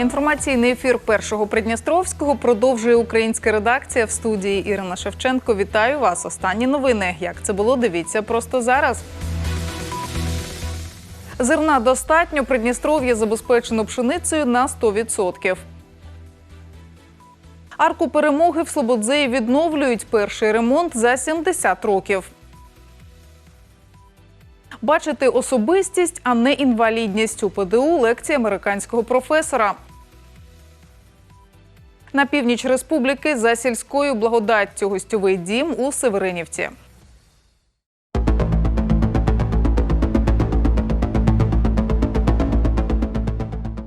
Інформаційний ефір першого Придністровського продовжує українська редакція в студії Ірина Шевченко. Вітаю вас. Останні новини. Як це було? Дивіться просто зараз. Зерна достатньо. Придністров'я забезпечено пшеницею на 100%. Арку перемоги в Слободзеї відновлюють перший ремонт за 70 років. Бачити особистість, а не інвалідність у ПДУ лекції американського професора. На північ республіки за сільською благодаттю гостьовий дім у Северинівці.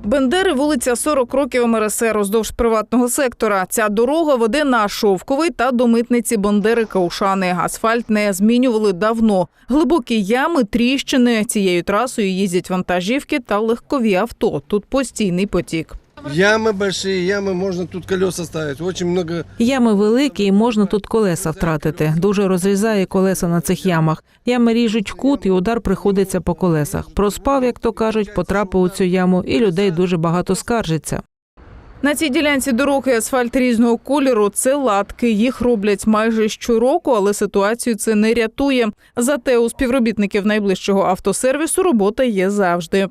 Бендери, вулиця 40 років МРСР уздовж приватного сектора. Ця дорога веде на Шовковий та до митниці Бандери Каушани. Асфальт не змінювали давно. Глибокі ями, тріщини. Цією трасою їздять вантажівки та легкові авто. Тут постійний потік. Ямы большие, ямы, можно тут колеса ставить. Очень много Ями великі і можна тут колеса втратити. Дуже розрізає колеса на цих ямах. Ями ріжуть кут, і удар приходиться по колесах. Проспав, як то кажуть, потрапив у цю яму, і людей дуже багато скаржиться. На цій ділянці дороги асфальт різного кольору це латки. Їх роблять майже щороку, але ситуацію це не рятує. Зате у співробітників найближчого автосервісу робота є завжди.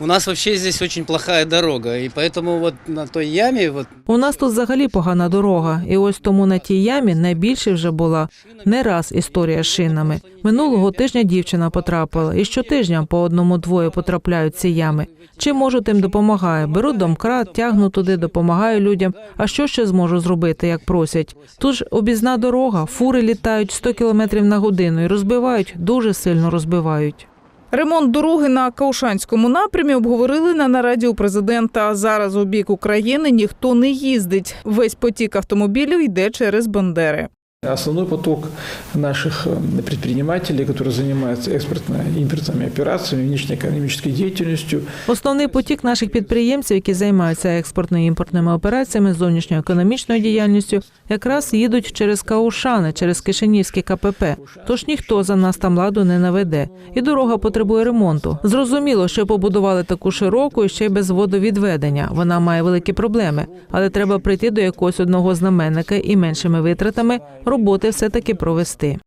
У нас вообще здесь очень плохая дорога, и поэтому вот на той яме вот У нас тут взагалі погана дорога, і ось тому на тій ямі найбільше вже була не раз історія з шинами. Минулого тижня дівчина потрапила, і щотижня по одному-двоє потрапляють ці ями. Чим можу, тим допомагаю. Беру домкрат, тягну туди, допомагаю людям. А що ще зможу зробити, як просять? Тут ж обізна дорога, фури літають 100 км на годину і розбивають, дуже сильно розбивають. Ремонт дороги на Каушанському напрямі обговорили на нараді у президента. Зараз у бік України ніхто не їздить. Весь потік автомобілів йде через Бандери. Основной поток наших э, предпринимателей, которые занимаются экспортно-импортными операциями, внешнеэкономической деятельностью, Основний потік наших підприємців, які займаються експортно імпортними операціями, зовнішньоекономічною діяльністю, якраз їдуть через Каушани, через Кишинівське КПП. Тож ніхто за нас там ладу не наведе. І дорога потребує ремонту. Зрозуміло, що побудували таку широку і ще й без водовідведення. Вона має великі проблеми, але треба прийти до якогось одного знаменника і меншими витратами роботи все таки провести.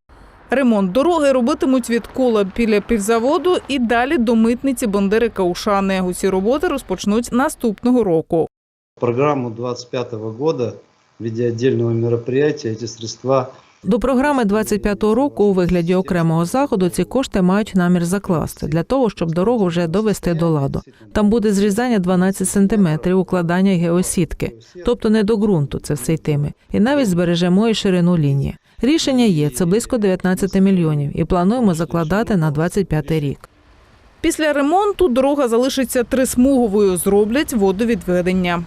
Ремонт дороги робитимуть від кола біля півзаводу і далі до митниці Бандери Каушани. Усі роботи розпочнуть наступного року. программу 2025 года в виде отдельного мероприятия эти средства До програми 25-го року у вигляді окремого заходу ці кошти мають намір закласти для того, щоб дорогу вже довести до ладу. Там буде зрізання 12 сантиметрів, укладання геосітки, тобто не до ґрунту це все йтиме, і навіть збережемо і ширину лінії. Рішення є це близько 19 мільйонів, і плануємо закладати на 25 рік. Після ремонту дорога залишиться трисмуговою. Зроблять водовідведення.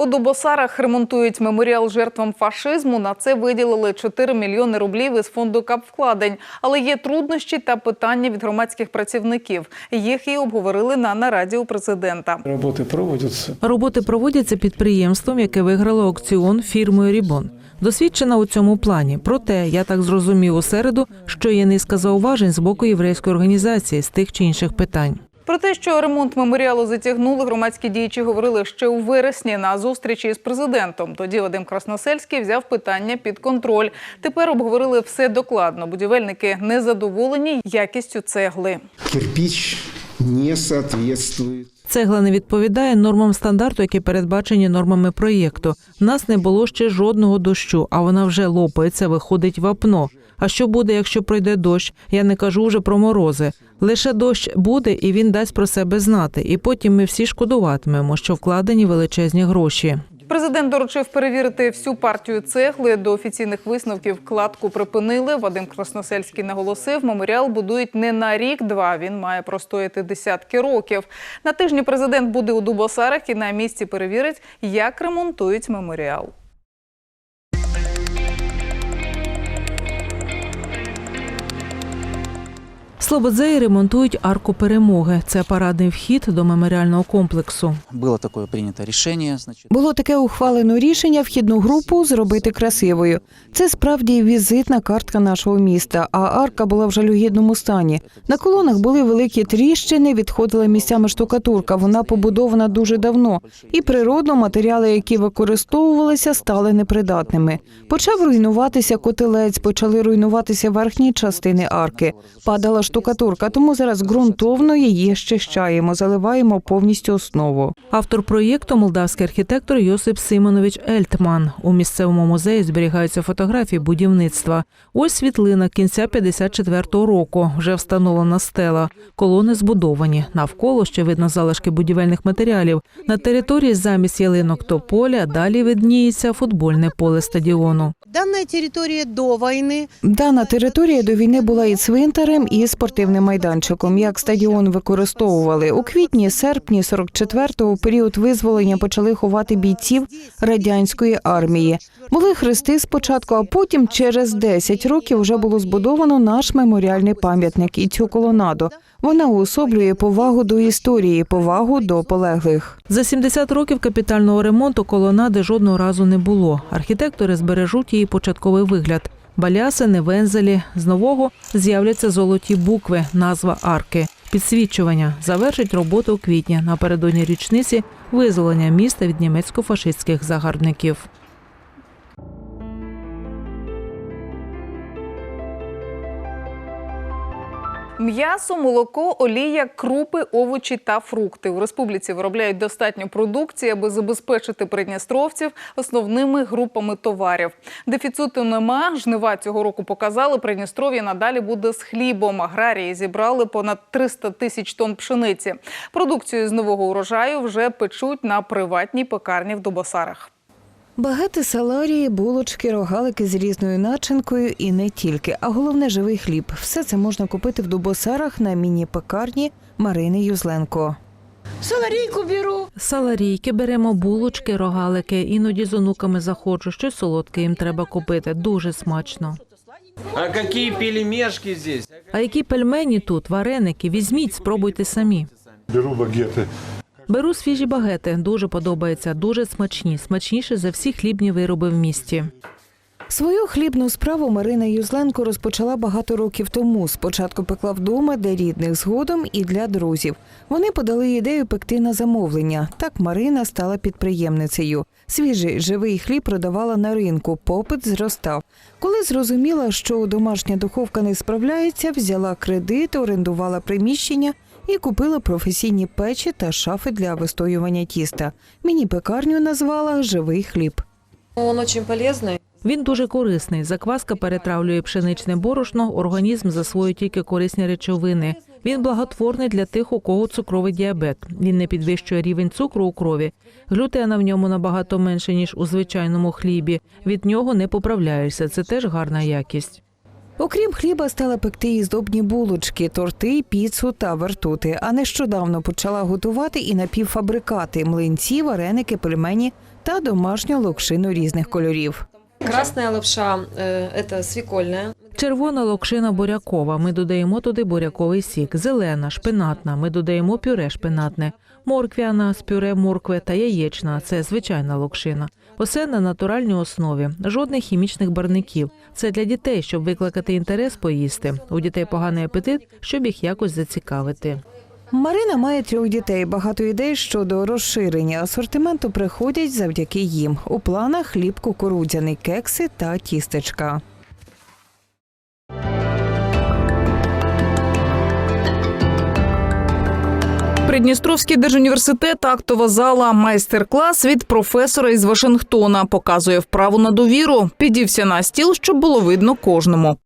У Дубосарах ремонтують меморіал жертвам фашизму. На це виділили 4 мільйони рублів із фонду капвкладень. Але є труднощі та питання від громадських працівників. Їх і обговорили на нараді у президента. работы проводятся. Роботи проводяться підприємством, яке виграло аукціон фірмою Рібон. Досвідчена у цьому плані. Проте я так зрозумів у середу, що є низка зауважень з боку єврейської організації з тих чи інших питань. Про те, що ремонт меморіалу затягнули, громадські діячі говорили ще у вересні на зустрічі з президентом. Тоді Вадим Красносельський взяв питання під контроль. Тепер обговорили все докладно. Будівельники не задоволені якістю цегли. кирпич не соответствует Цегла не відповідає нормам стандарту, які передбачені нормами проєкту. В нас не було ще жодного дощу, а вона вже лопається, виходить вапно. А що буде, якщо пройде дощ? Я не кажу вже про морози. Лише дощ буде, і він дасть про себе знати. І потім ми всі шкодуватимемо, що вкладені величезні гроші. Президент доручив перевірити всю партію цегли. До офіційних висновків кладку припинили. Вадим Красносельський наголосив, меморіал будують не на рік-два. Він має простояти десятки років. На тижні президент буде у Дубосарах і на місці перевірить, як ремонтують меморіал. Слободзеї ремонтують арку перемоги. Це парадний вхід до меморіального комплексу. Было такое принято решение, значит, Було таке ухвалено рішення вхідну групу зробити красивою. Це справді візитна картка нашого міста. А арка була в жалюгідному стані. На колонах були великі тріщини, відходила місцями штукатурка. Вона побудована дуже давно. І природно матеріали, які використовувалися, стали непридатними. Почав руйнуватися котелець, почали руйнуватися верхні частини арки. Падала штукатурка, тому зараз ґрунтовно її щищаємо, заливаємо повністю основу. Автор проєкту молдавський архітектор Йосип Симонович Ельтман. У місцевому музеї зберігаються фотографії будівництва. Ось світлина кінця 54-го року. Вже встановлена стела. Колони збудовані. Навколо ще видно залишки будівельних матеріалів. На території замість ялинок тополя далі видніється футбольне поле стадіону. Данная территория до войны Дана територія до війни була і цвинтарем, і спортивним майданчиком. Як стадіон використовували у квітні, серпні 44-го, в період визволення почали ховати бійців радянської армії. Були хрести спочатку, а потім через 10 років вже було збудовано наш меморіальний пам'ятник і цю колонаду. Вона уособлює повагу до історії, повагу до полеглих. За 70 років капітального ремонту колонади жодного разу не було. Архітектори збережуть її початковий вигляд. Балясини, вензелі. З нового з'являться золоті букви, назва арки. Підсвічування завершить роботу у квітні напередодні річниці визволення міста від німецько-фашистських загарбників. М'ясо, молоко, олія, крупи, овочі та фрукти. У республіці виробляють достатньо продукції, аби забезпечити придністровців основними групами товарів. Дефіциту нема. Жнива цього року показали. Придністров'я надалі буде з хлібом. Аграрії зібрали понад 300 тисяч тонн пшениці. Продукцію з нового урожаю вже печуть на приватній пекарні в Дубосарах. Багети, саларії, булочки, рогалики з різною начинкою і не тільки, а головне живий хліб. Все це можна купити в Дубосарах на міні-пекарні Марини Юзленко. Соларейку беру. Саларійки беремо булочки, рогалики. Іноді з онуками заходжу. Щось солодке їм треба купити. Дуже смачно. А какие пельмешки здесь? А які пельмені тут, вареники? Візьміть, спробуйте самі. Беру багети. Беру свіжі багети. Дуже подобається, дуже смачні. Смачніше за всі хлібні вироби в місті. Свою хлібну справу Марина Юзленко розпочала багато років тому. Спочатку пекла вдома для рідних, згодом і для друзів. Вони подали ідею пекти на замовлення. Так Марина стала підприємницею. Свіжий живий хліб продавала на ринку. Попит зростав. Коли зрозуміла, що домашня духовка не справляється, взяла кредит, орендувала приміщення і купила професійні печі та шафи для вистоювання тіста. Міні-пекарню назвала Живий хліб. Он очень полезный. Він дуже корисний. Закваска перетравлює пшеничне борошно, організм засвоює тільки корисні речовини. Він благотворний для тих, у кого цукровий діабет. Він не підвищує рівень цукру у крові. Глютена в ньому набагато менше ніж у звичайному хлібі. Від нього не поправляєшся. Це теж гарна якість. Окрім хліба, стала пекти і здобні булочки, торти, піцу та вертути. А нещодавно почала готувати і напівфабрикати – млинці, вареники, пельмені та домашню локшину різних кольорів. Красная лапша это свекольная. Червона локшина бурякова. Ми додаємо туди буряковий сік. Зелена, шпинатна. Ми додаємо пюре шпинатне. Морквяна з пюре моркви та яєчна. Це звичайна локшина. Усе на натуральній основі. Жодних хімічних барників. Це для дітей, щоб викликати інтерес поїсти. У дітей поганий апетит, щоб їх якось зацікавити. Марина має трьох дітей. Багато ідей щодо розширення асортименту приходять завдяки їм. У планах хліб кукурудзяний, кекси та тістечка. Придністровський держуніверситет, актова зала, майстер-клас від професора із Вашингтона показує вправу на довіру. Підівся на стіл, щоб було видно кожному.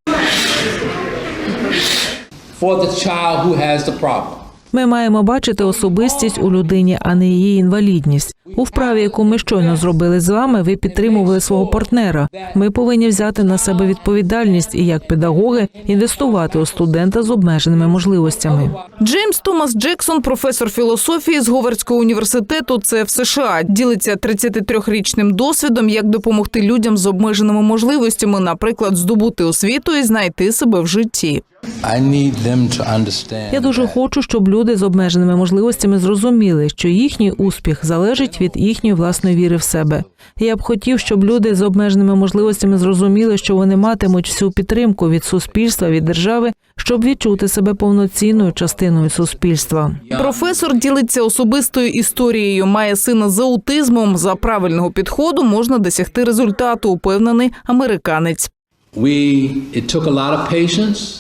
for the child who has the problem. Ми маємо бачити особистість у людині, а не її інвалідність. У вправі, яку ми щойно зробили з вами, ви підтримували свого партнера. Ми повинні взяти на себе відповідальність і як педагоги інвестувати у студента з обмеженими можливостями. Джеймс Томас Джексон, професор філософії з Говардського університету, це в США. Ділиться 33-річним досвідом, як допомогти людям з обмеженими можливостями, наприклад, здобути освіту і знайти себе в житті. I need them to understand. Я дуже хочу, щоб люди з обмеженими можливостями зрозуміли, що їхній успіх залежить від їхньої власної віри в себе. Я б хотів, щоб люди з обмеженими можливостями зрозуміли, що вони матимуть всю підтримку від суспільства, від держави, щоб відчути себе повноцінною частиною суспільства. Професор ділиться особистою історією. Має сина з аутизмом. За правильного підходу можна досягти результату, упевнений американець.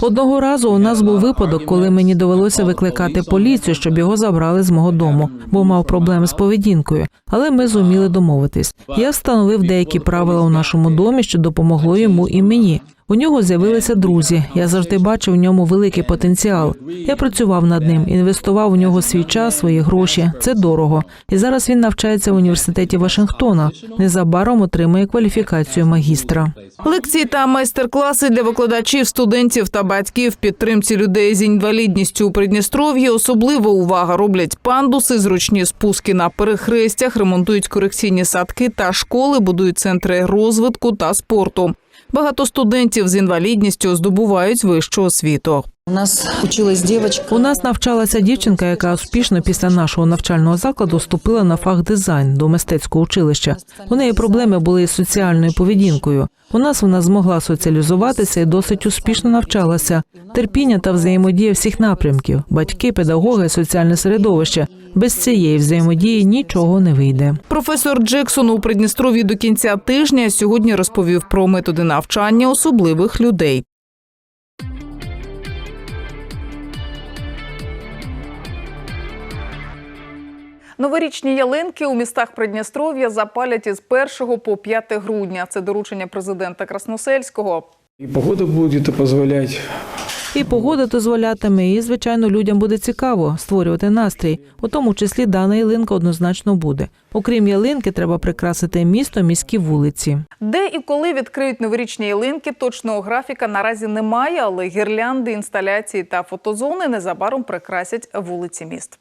Одного разу у нас був випадок, коли мені довелося викликати поліцію, щоб його забрали з мого дому, бо мав проблеми з поведінкою. Але ми зуміли домовитись. Я встановив деякі правила у нашому домі, що допомогло йому і мені. У нього з'явилися друзі. Я завжди бачив в ньому великий потенціал. Я працював над ним, інвестував у нього свій час, свої гроші. Це дорого. І зараз він навчається в університеті Вашингтона. Незабаром отримає кваліфікацію магістра. Лекції та майстер-класи для викладачів, студентів та батьків підтримці людей з інвалідністю у Придністров'ї. Особлива увага роблять пандуси, зручні спуски на перехрестях, ремонтують корекційні садки та школи, будують центри розвитку та спорту. Багато студентів з інвалідністю здобувають вищу освіту. У нас училась девочка. У нас навчалася дівчинка, яка успішно після нашого навчального закладу вступила на фах дизайн до мистецького училища. У неї проблеми були із соціальною поведінкою. У нас вона змогла соціалізуватися і досить успішно навчалася. Терпіння та взаємодія всіх напрямків: батьки, педагоги, соціальне середовище. Без цієї взаємодії нічого не вийде. Професор Джексон у Придністров'ї до кінця тижня сьогодні розповів про методи навчання особливих людей. Новорічні ялинки у містах Придністров'я запалять із 1 по 5 грудня. Це доручення президента Красносельського. И погода будет это позволять. І погода дозволятиме, і звичайно людям буде цікаво створювати настрій. У тому числі дана ялинка однозначно буде. Окрім ялинки, треба прикрасити місто, міські вулиці. Де і коли відкриють новорічні ялинки, точного графіка наразі немає, але гірлянди, інсталяції та фотозони незабаром прикрасять вулиці міст.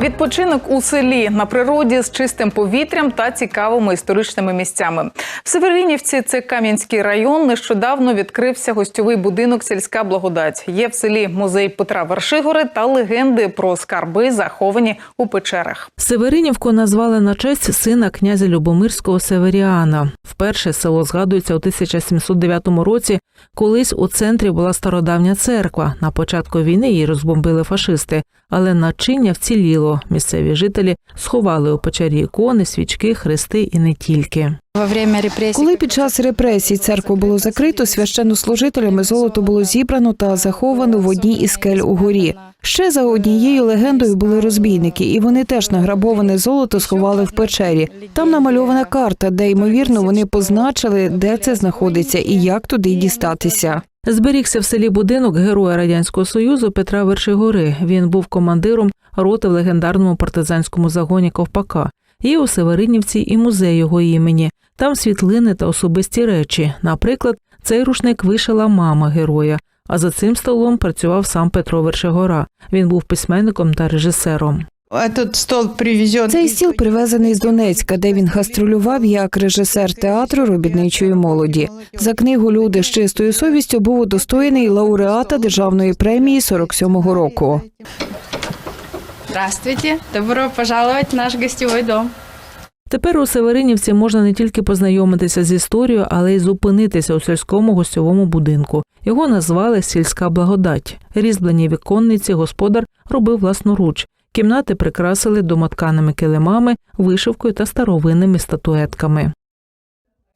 Відпочинок у селі на природі з чистим повітрям та цікавими історичними місцями. В Северинівці, це Кам'янський район. Нещодавно відкрився гостьовий будинок Сільська благодать. Є в селі музей Петра Вершигори та легенди про скарби, заховані у печерах. Северинівку назвали на честь сина князя Любомирського Северіана. Вперше село згадується у 1709 році. Колись у центрі була стародавня церква. На початку війни її розбомбили фашисти, але начиння вціліло. Місцеві жителі сховали у печері ікони, свічки, хрести і не тільки. Коли під час репресій церкву було закрито, священнослужителями золото було зібрано та заховано в одній із скель у горі. Ще за однією легендою були розбійники, і вони теж награбоване золото сховали в печері. Там намальована карта, де ймовірно вони позначили, де це знаходиться і як туди дістатися. Зберігся в селі будинок героя радянського союзу Петра Вершигори. Він був командиром роти в легендарному партизанському загоні Ковпака. Є у Северинівці і музей його імені. Там світлини та особисті речі. Наприклад, цей рушник вишила мама героя. А за цим столом працював сам Петро Вершигора. Він був письменником та режисером. Этот стол привезен. Цей стіл привезений з Донецька, де він гастролював як режисер театру робітничої молоді. За книгу Люди з чистою совістю був удостоєний лауреата державної премії 47-го року. Здравствуйте. Добро пожаловать в наш гостевой дом. Тепер у Северинівці можна не тільки познайомитися з історією, але й зупинитися у сільському гостьовому будинку. Його назвали Сільська благодать. Різьблені віконниці господар робив власноруч. Кімнати прикрасили домотканими килимами, вишивкою та старовинними статуетками.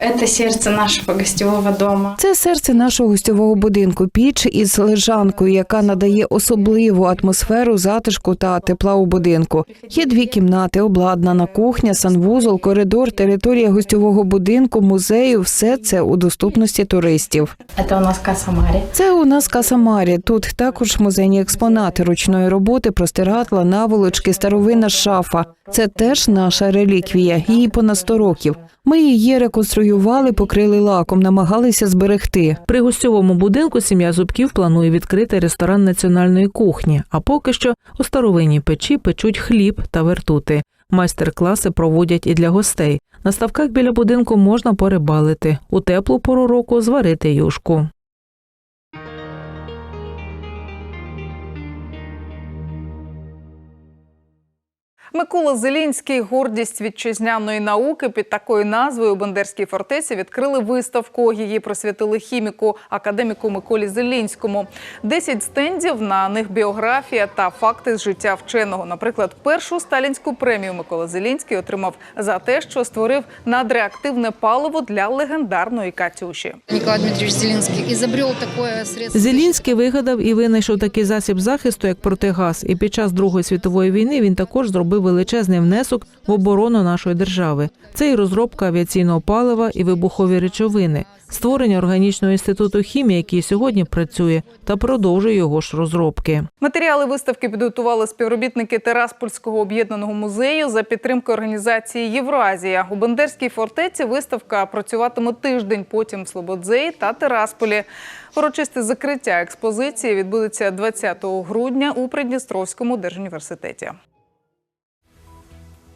Это сердце нашего гостевого дома. Це серце нашого гостьового будинку, піч із лежанкою, яка надає особливу атмосферу затишку та тепла у будинку. Є дві кімнати, обладнана кухня, санвузол, коридор, територія гостьового будинку, музею. Все це у доступності туристів. Это у нас Каса Мари. Це у нас каса Марі. Тут також музейні експонати ручної роботи, простиратла, наволочки, старовинна шафа. Це теж наша реліквія. Їй понад 100 років. Ми її реконструювали, покрили лаком, намагалися зберегти. При гостьовому будинку сім'я Зубків планує відкрити ресторан національної кухні. А поки що у старовинній печі печуть хліб та вертути. Майстер-класи проводять і для гостей. На ставках біля будинку можна порибалити. У теплу пору року зварити юшку. Микола Зелінський, гордість вітчизняної науки під такою назвою у Бендерській фортеці відкрили виставку. Її присвятили хіміку академіку Миколі Зелінському. Десять стендів на них біографія та факти з життя вченого. Наприклад, першу сталінську премію Микола Зелінський отримав за те, що створив надреактивне паливо для легендарної Катюші. Николай Дмитриевич Зеленский изобрел такое средство. Зелінський вигадав і винайшов такий засіб захисту, як протигаз. І під час Другої світової війни він також зробив величезний внесок в оборону нашої держави. Це і розробка авіаційного палива, і вибухові речовини, створення органічного інституту хімії, який сьогодні працює, та продовжує його ж розробки. Матеріали виставки підготували співробітники Тераспольського об'єднаного музею за підтримки організації Євразія. У Бендерській фортеці виставка працюватиме тиждень. Потім в Слободзеї та Терасполі. Урочисте закриття експозиції відбудеться 20 грудня у Придністровському держуніверситеті.